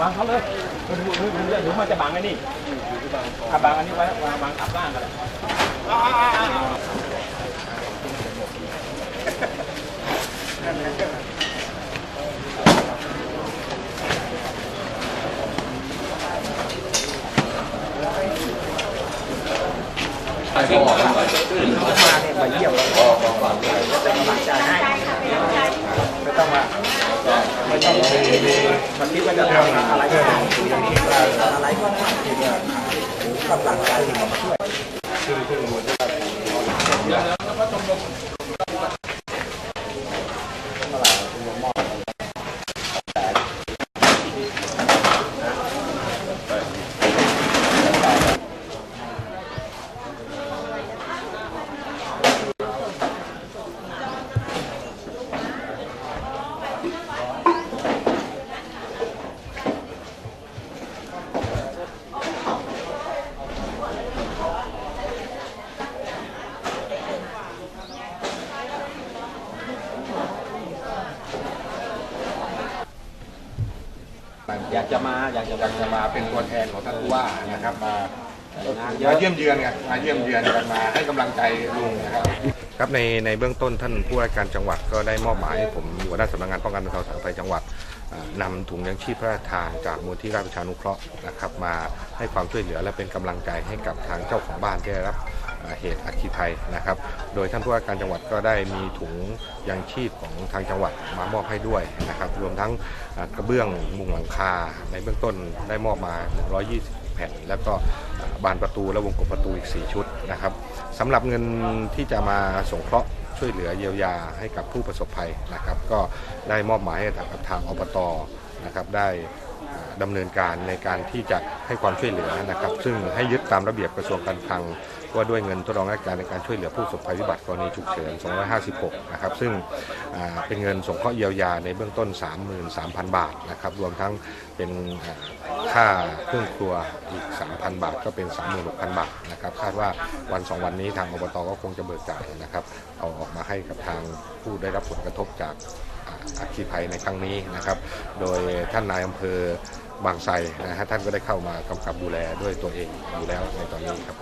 วางเขาเลยดูดูดูดูดูมันจะบังไอ้นี่ถ้าบังอันนี้ไว้วางบังอับล่างกันเลย ไม่ต้องมาไม่ต้องมีมีมันคิดว่าจะทำอะไรก็ทำอะไรก็ทำกำลังใจเข้ามาช่วย อยากจะมาอยากจะอยากจะมาเป็นตัวแทนของท่านผู้ว่านะครับมามาเยี่ยมเยือนไงมาเยี่ยมเยือนกันมาให้กำลังใจลุงนะครับครับในในเบื้องต้นท่านผู้ว่าการจังหวัดก็ได้มอบหมายให้ผมหัวหน้าสำนักงานป้องกันบรรเทาสาธารณภัยจังหวัดอ่านำถุงยังชีพพระราชทานจากมูลที่ราชประชานุเคราะห์นะครับ มาให้ความช่วยเหลือและเป็นกำลังใจให้กับทางเจ้าของบ้านที่ได้รับ เหตุอัคคีภัยนะครับ โดยท่านผู้ว่าการจังหวัดก็ได้มีถุงยังชีพของทางจังหวัดมามอบให้ด้วยนะครับ รวมทั้งกระเบื้องมุงหลังคา ในเบื้องต้นได้มอบมา 120 แผ่น แล้วก็บานประตูและวงกบประตูอีก 4 ชุดนะครับสำหรับเงินที่จะมาสงเคราะห์ช่วยเหลือเยียวยาให้กับผู้ประสบภัยนะครับ ก็ได้มอบหมายให้ทางอบตนะครับได้ อ่าดำเนินการในการที่จะให้ความช่วยเหลือนะครับ ซึ่งให้ยึดตามระเบียบกระทรวงการคลังว่าด้วยเงินทดลองราชการในการช่วยเหลือผู้ประสบภัยพิบัติกรณีฉุกเฉิน 256 นะครับ ซึ่งเป็นเงินสงเคราะห์เยียวยาในเบื้องต้น 33,000 บาทนะครับ รวมทั้งเป็นค่าเครื่องครัวอีก 3,000 บาท ก็เป็น 36,000 บาทนะครับ คาดว่าวันสองวันนี้ทางอบตก็คงจะเบิกจ่ายนะครับ เอาออกมาให้กับทางผู้ได้รับผลกระทบจาก อัคคีภัยในครั้งนี้นะครับ โดยท่านนายอำเภอบางไทรนะฮะท่านก็ได้เข้ามากำกับดูแลด้วยตัวเองอยู่แล้วในตอนนี้ครับ